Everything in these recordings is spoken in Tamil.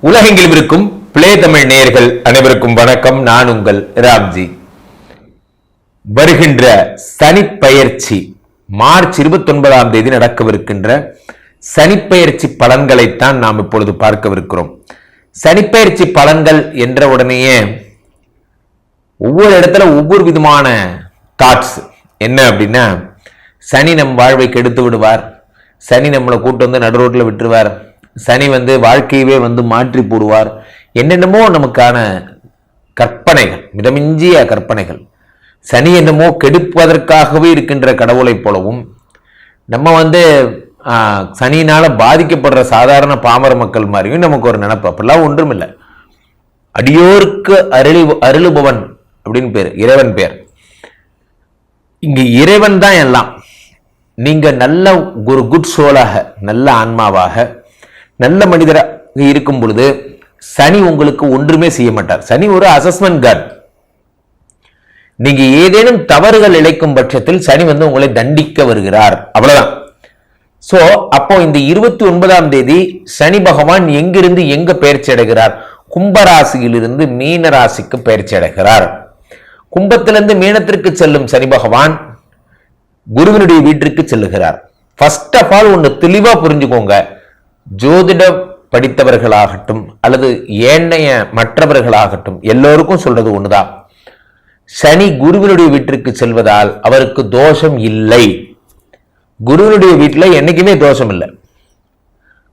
உலகெங்கிலும் இருக்கும் பிளே தமிழ் நேயர்கள் அனைவருக்கும் வணக்கம். நான் உங்கள் ராம்ஜி. வருகின்ற சனிப்பெயர்ச்சி மார்ச் இருபத்தி ஒன்பதாம் தேதி நடக்கவிருக்கின்ற சனிப்பெயர்ச்சி பலன்களைத்தான் நாம் இப்பொழுது பார்க்கவிருக்கிறோம். சனிப்பெயர்ச்சி பலன்கள் என்ற உடனேயே ஒவ்வொரு இடத்துல ஒவ்வொரு விதமான தாட்ஸ் என்ன அப்படின்னா சனி நம் வாழ்வை கெடுத்து விடுவார். சனி நம்மளை கூட்டு வந்து நடு ரோட்டில் விட்டுருவார். சனி வந்து வாழ்க்கையவே வந்து மாற்றி போடுவார். என்னென்னமோ நமக்கான கற்பனைகள் மிதமிஞ்சிய கற்பனைகள். சனி என்னமோ கெடுப்பதற்காகவே இருக்கின்ற கடவுளைப் போலவும் நம்ம வந்து சனியினால் பாதிக்கப்படுற சாதாரண பாமர மக்கள் மாதிரியும் நமக்கு ஒரு நினப்பு. அப்படிலாம் ஒன்றும் இல்லை அடியோருக்கு அருளி அருளுபவன் அப்படின்னு பேர் இறைவன் பேர். இங்கே இறைவன் தான் எல்லாம். நீங்கள் நல்ல ஒரு குட் சோலாக நல்ல ஆன்மாவாக நல்ல மனிதராக இருக்கும் பொழுது சனி உங்களுக்கு ஒன்றுமே செய்ய மாட்டார். சனி ஒரு அசஸ்மெண்ட் கார்டு நீங்க ஏதேனும் தவறுகள் இழைக்கும் பட்சத்தில் சனி வந்து உங்களை தண்டிக்க வருகிறார். அவ்வளவுதான். சோ அப்போ இந்த இருபத்தி ஒன்பதாம் தேதி சனி பகவான் எங்கிருந்து எங்க பயிற்சி அடைகிறார்? கும்பராசியிலிருந்து மீன ராசிக்கு பயிற்சி அடைகிறார். கும்பத்திலிருந்து மீனத்திற்கு செல்லும் சனி பகவான் குருவினுடைய வீட்டிற்கு செல்லுகிறார். ஃபர்ஸ்ட் ஆஃப் ஆல் ஒன்று தெளிவா புரிஞ்சுக்கோங்க. ஜோதிடம் படித்தவர்களாகட்டும் அல்லது ஏனைய மற்றவர்களாகட்டும் எல்லோருக்கும் சொல்றது ஒண்ணுதான். சனி குருவினுடைய வீட்டிற்கு செல்வதால் அவருக்கு தோஷம் இல்லை. குருவினுடைய வீட்டில் என்னைக்குமே தோஷம் இல்லை.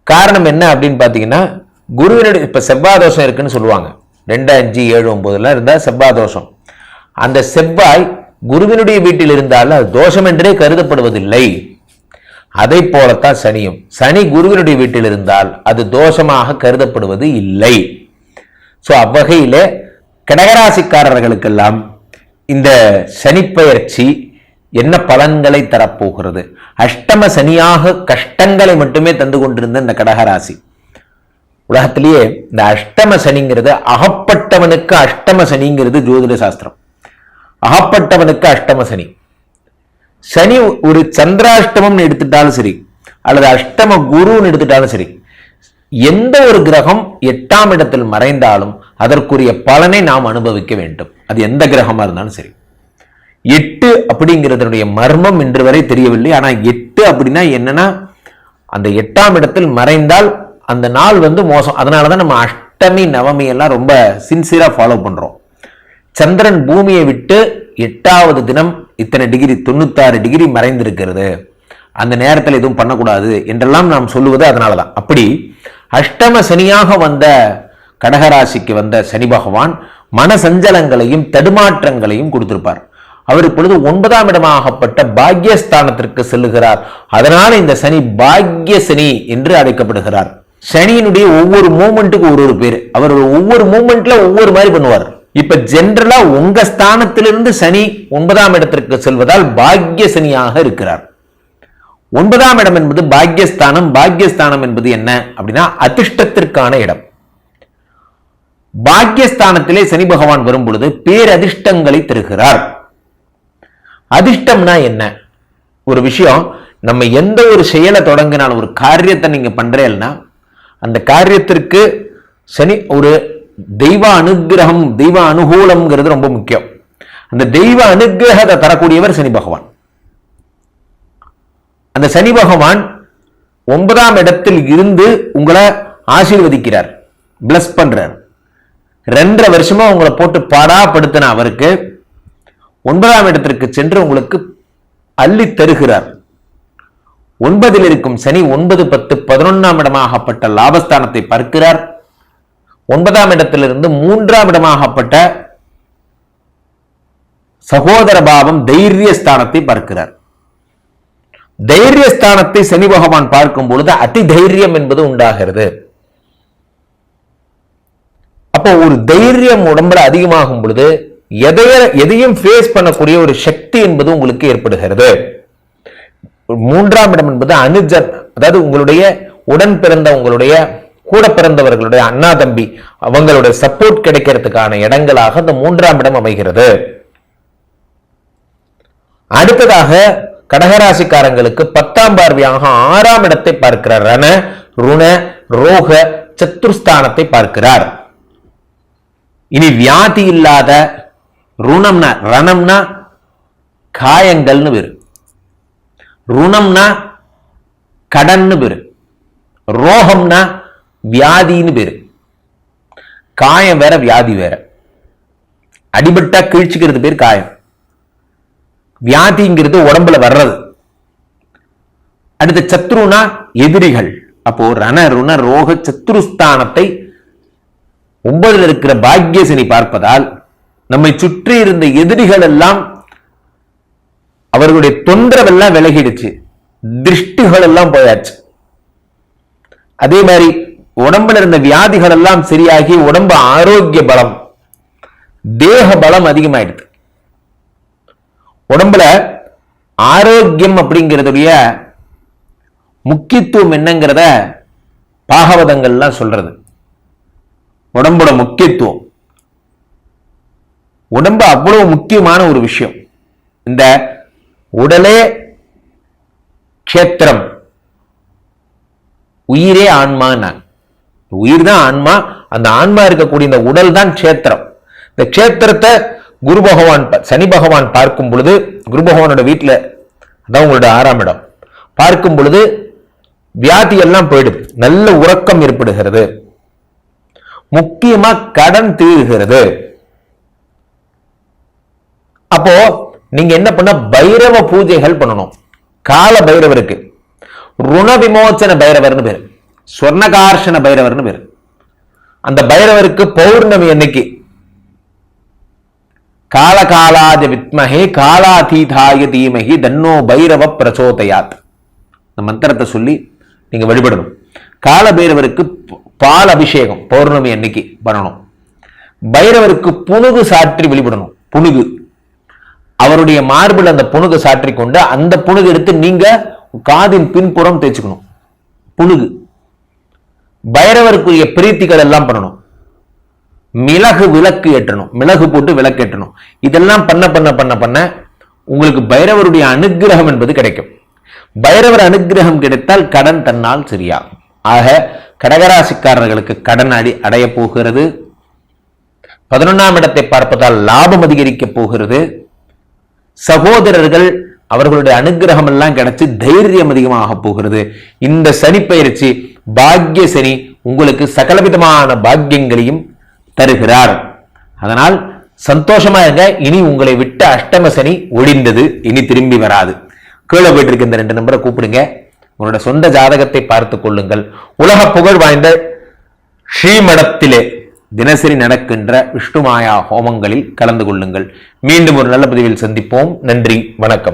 காரணம் என்ன அப்படின்னு பார்த்தீங்கன்னா குருவினுடைய இப்போ செவ்வாய் தோஷம் இருக்குன்னு சொல்லுவாங்க. ரெண்டு அஞ்சு ஏழு ஒன்பதுல இருந்தால் செவ்வாய் தோஷம். அந்த செவ்வாய் குருவினுடைய வீட்டில் இருந்தால் அது தோஷம் என்றே கருதப்படுவதில்லை. அதை போலத்தான் சனியும். சனி குருவினுடைய வீட்டில் இருந்தால் அது தோஷமாக கருதப்படுவது இல்லை. ஸோ அவ்வகையில் கடகராசிக்காரர்களுக்கெல்லாம் இந்த சனிப்பெயர்ச்சி என்ன பலன்களை தரப்போகிறது? அஷ்டம சனியாக கஷ்டங்களை மட்டுமே தந்து கொண்டிருந்த இந்த கடகராசி. உலகத்திலேயே இந்த அஷ்டம சனிங்கிறது அகப்பட்டவனுக்கு அஷ்டம சனிங்கிறது ஜோதிட சாஸ்திரம். அகப்பட்டவனுக்கு அஷ்டம சனி. சனி ஒரு சந்திராஷ்டமம்னு எடுத்துட்டாலும் சரி அல்லது அஷ்டம குருன்னு எடுத்துட்டாலும் சரி எந்த ஒரு கிரகம் எட்டாம் இடத்தில் மறைந்தாலும் அதற்குரிய பலனை நாம் அனுபவிக்க வேண்டும். அது எந்த கிரகமா இருந்தாலும் சரி. எட்டு அப்படிங்கிறதனுடைய மர்மம் இன்று வரை தெரியவில்லை. ஆனா எட்டு அப்படின்னா என்னன்னா அந்த எட்டாம் இடத்தில் மறைந்தால் அந்த நாள் வந்து மோசம். அதனால தான் நம்ம அஷ்டமி நவமி எல்லாம் ரொம்ப சின்சியராக ஃபாலோ பண்றோம். சந்திரன் பூமியை விட்டு எட்டாவது தினம் இத்தனை டிகிரி தொண்ணூத்தாறு டிகிரி மறைந்திருக்கிறது. அந்த நேரத்தில் எதுவும் பண்ணக்கூடாது என்றெல்லாம் நாம் சொல்லுவது அதனால தான் அப்படி அஷ்டம சனியாக வந்த கடகராசிக்கு வந்த சனி பகவான் மன சஞ்சலங்களையும் தடுமாற்றங்களையும் கொடுத்திருப்பார். அவர் இப்பொழுது ஒன்பதாம் இடமாகப்பட்ட பாக்யஸ்தானத்திற்கு செல்லுகிறார். அதனால இந்த சனி பாக்ய சனி என்று அழைக்கப்படுகிறார். சனியினுடைய ஒவ்வொரு மூமெண்ட்டுக்கு ஒரு ஒரு பேர். அவர் ஒவ்வொரு மூமெண்ட்ல ஒவ்வொரு மாதிரி பண்ணுவார். இப்ப ஜென்ரலா உங்க ஸ்தானத்திலிருந்து சனி ஒன்பதாம் இடத்திற்கு செல்வதால் பாக்ய சனியாக இருக்கிறார். ஒன்பதாம் இடம் என்பது பாக்யஸ்தானம் பாக்யஸ்தானம் என்பது என்ன? அப்படின்னா அதிர்ஷ்டத்திற்கான இடம். பாக்யஸ்தானத்திலே சனி பகவான் வரும் பொழுது பேரதிர்ஷ்டங்களை தருகிறார். அதிர்ஷ்டம்னா என்ன? ஒரு விஷயம் நம்ம எந்த ஒரு செயலை தொடங்கினாலும் ஒரு காரியத்தை நீங்க பண்றேன்னா அந்த காரியத்திற்கு சனி ஒரு தெய்வ அனுகிரகம் தெய்வ அனுகூலம்ங்கிறது ரொம்ப முக்கியம். அந்த தெய்வ அனுகிரகத்தை தரக்கூடியவர் சனி பகவான். அந்த சனி பகவான் ஒன்பதாம் இடத்தில் இருந்து உங்களை ஆசீர்வதிக்கிறார் பிளஸ் பண்றார். ரெண்டரை வருஷமா உங்களை போட்டு பாடாப்படுத்தின அவருக்கு ஒன்பதாம் இடத்திற்கு சென்று உங்களுக்கு அள்ளி தருகிறார். ஒன்பதில் இருக்கும் சனி ஒன்பது பத்து பதினொன்றாம் இடமாகப்பட்ட லாபஸ்தானத்தை பார்க்கிறார். ஒன்பதாம் இடத்திலிருந்து மூன்றாம் இடமாகப்பட்ட சகோதர பாவம் தைரிய ஸ்தானத்தை பார்க்கிறார். தைரிய ஸ்தானத்தை சனி பகவான் பார்க்கும் பொழுது அதி தைரியம் என்பது உண்டாகிறது. அப்போ ஒரு தைரியம் உடம்புல அதிகமாகும் பொழுது எதைய எதையும் ஃபேஸ் பண்ணக்கூடிய ஒரு சக்தி என்பது உங்களுக்கு ஏற்படுகிறது. மூன்றாம் இடம் என்பது அனுஜர் அதாவது உங்களுடைய உடன் பிறந்த உங்களுடைய கூட பிறந்தவர்களுடைய அண்ணா தம்பி அவங்களுடைய சப்போர்ட் கிடைக்கிறதுக்கான இடங்களாக அந்த மூன்றாம் இடம் அமைகிறது. அடுத்ததாக கடகராசிக்காரங்களுக்கு பத்தாம் பார்வையாக ஆறாம் இடத்தை பார்க்கிறார் ரண ருண ரோக சத்துருஸ்தானத்தை பார்க்கிறார். இனி வியாதி இல்லாத ருணம்னா ரணம்னா காயங்கள்னு பேரு. ருணம்னா கடன்னு பேரு. ரோகம்னா வியாதின்னு பேர். காயம் வேற வியாதி வேற. அடிபட்டா கிழிச்சுக்கிறது பேர் காயம். வியாதிங்கிறது உடம்புல வர்றது. அடுத்த சத்ருனா எதிரிகள். அப்போ ரண ருண ரோக சத்ருஸ்தானத்தை ஒன்பதுல இருக்கிற பாக்யசனி பார்ப்பதால் நம்மை சுற்றி இருந்த எதிரிகள் எல்லாம் அவர்களுடைய தொந்தரவெல்லாம் விலகிடுச்சு. திருஷ்டிகள் எல்லாம் போயாச்சு. அதே மாதிரி உடம்புல இருந்த வியாதிகள் எல்லாம் சரியாகி உடம்பு ஆரோக்கிய பலம் தேக பலம் அதிகமாயிடுது. உடம்புல ஆரோக்கியம் அப்படிங்கிறதுடைய முக்கியத்துவம் என்னங்கிறத பாகவதங்கள்லாம் சொல்றது. உடம்போட முக்கியத்துவம். உடம்பு அவ்வளவு முக்கியமான ஒரு விஷயம். இந்த உடலே கஷேத்திரம் உயிரே ஆன்மான்னாங்க உயிர் தான் ஆன்மா அந்த ஆன்மா இருக்கக்கூடிய இந்த உடல் தான் க்ஷேத்திரம். இந்த க்ஷேத்திரத்தை குரு பகவான் சனி பகவான் பார்க்கும் பொழுது குரு பகவானோட வீட்டில் அதான் உங்களோட ஆறாம் இடம் பார்க்கும் பொழுது வியாதி எல்லாம் போயிடுது. நல்ல உறக்கம் ஏற்படுகிறது. முக்கியமா கடன் தீர்கிறது. அப்போ நீங்க என்ன பண்ண பைரவ பூஜைகள் பண்ணணும். கால பைரவருக்கு. ருண விமோச்சன பைரவர்னு பேரு. சொர்ணகார்ஷண பைரவர்னு பேர். அந்த பைரவருக்கு பௌர்ணமி அன்னைக்கு. காலகாலாஜ வித்மகே காலாதீதாய தீமகி தன்னோ பைரவ பிரச்சோதயாத் இந்த மந்திரத்தை சொல்லி நீங்க வழிபடணும். கால பைரவருக்கு ப- பால் அபிஷேகம் பௌர்ணமி அன்னைக்கு பண்ணணும். பைரவருக்கு புனுகு சாற்றி வழிபடணும். புனுகு. அவருடைய மார்பில் அந்த புனுகு சாற்றி கொண்டு அந்த புனுகு எடுத்து நீங்க காதின் பின்புறம் தேய்ச்சிக்கணும். புனுகு. பைரவருக்குரிய பிரீத்திகள் எல்லாம் பண்ணணும். மிளகு விளக்கு ஏற்றணும். மிளகு போட்டு விளக்கு ஏற்றணும். இதெல்லாம் பண்ண பண்ண பண்ண பண்ண உங்களுக்கு பைரவருடைய அனுக்கிரகம் என்பது கிடைக்கும். பைரவர் அனுக்கிரகம் கிடைத்தால் கடன் தன்னால் சரியாகும். ஆக கடகராசிக்காரர்களுக்கு கடன் அடி அடைய போகிறது. பதினொன்றாம் இடத்தை பார்ப்பதால் லாபம் அதிகரிக்க போகிறது. சகோதரர்கள் அவர்களுடைய அனுகிரகம் எல்லாம் கிடைச்சு தைரியம் அதிகமாக போகிறது. இந்த சனி பயிற்சி பாக்ய சனி உங்களுக்கு சகலவிதமான பாக்கியங்களையும் தருகிறார். அதனால் சந்தோஷமா இருங்க. இனி உங்களை விட்ட அஷ்டம சனி ஒழிந்தது. இனி திரும்பி வராது. கீழே போயிட்டு இருக்க இந்த ரெண்டு நம்பரை கூப்பிடுங்க. உங்களோட சொந்த ஜாதகத்தை பார்த்துக் கொள்ளுங்கள். உலக புகழ் வாய்ந்த ஸ்ரீமடத்திலே தினசரி நடக்கின்ற விஷ்ணுமாயா ஹோமங்களில் கலந்து கொள்ளுங்கள். மீண்டும் ஒரு நல்ல பதிவில் சந்திப்போம். நன்றி. வணக்கம்.